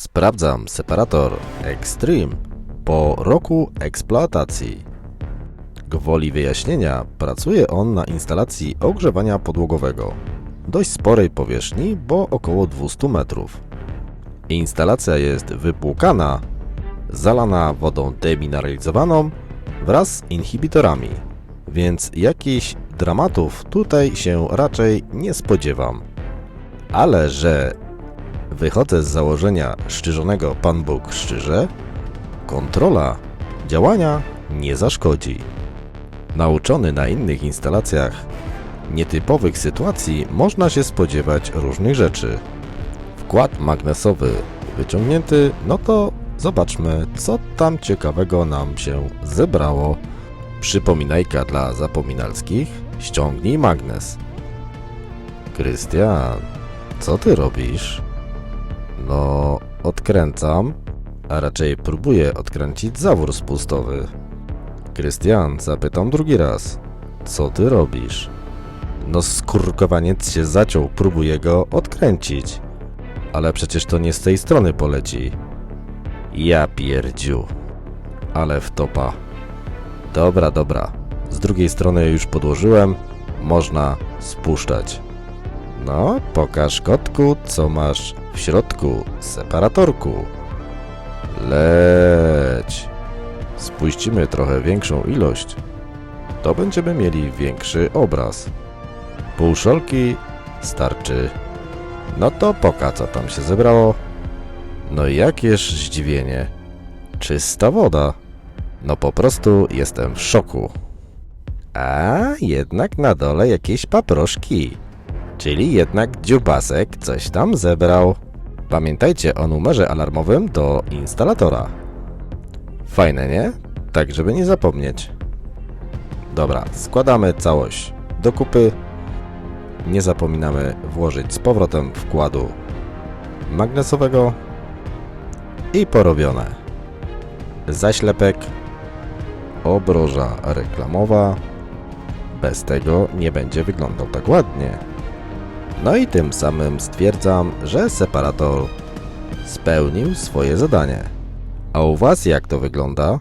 Sprawdzam separator Extreme po roku eksploatacji. Gwoli wyjaśnienia, pracuje on na instalacji ogrzewania podłogowego. Dość sporej powierzchni, bo około 200 metrów. Instalacja jest wypłukana, zalana wodą demineralizowaną wraz z inhibitorami, więc jakichś dramatów tutaj się raczej nie spodziewam. Ale że wychodzę z założenia szczyżonego Pan Bóg szczyże, kontrola działania nie zaszkodzi. Nauczony na innych instalacjach nietypowych sytuacji można się spodziewać różnych rzeczy. Wkład magnesowy wyciągnięty, no to zobaczmy, co tam ciekawego nam się zebrało. Przypominajka dla zapominalskich, ściągnij magnes. Krystian, co ty robisz? No, odkręcam, a raczej próbuję odkręcić zawór spustowy. Krystian, zapytam drugi raz. Co ty robisz? No skurkowaniec się zaciął, próbuję go odkręcić. Ale przecież to nie z tej strony poleci. Ja pierdziu. Ale wtopa. Dobra, dobra. Z drugiej strony już podłożyłem. Można spuszczać. No, pokaż kotku, co masz w środku separatorku. Leć. Spuścimy trochę większą ilość. To będziemy mieli większy obraz. Pół szolki starczy. No to poka, co tam się zebrało. No i jakież zdziwienie. Czysta woda. No po prostu jestem w szoku. A jednak na dole jakieś paproszki. Czyli jednak dziubasek coś tam zebrał. Pamiętajcie o numerze alarmowym do instalatora. Fajne, nie? Tak, żeby nie zapomnieć. Dobra, składamy całość do kupy. Nie zapominamy włożyć z powrotem wkładu magnesowego i porobione. Zaślepek, obroża reklamowa. Bez tego nie będzie wyglądał tak ładnie. No i tym samym stwierdzam, że separator spełnił swoje zadanie. A u Was jak to wygląda?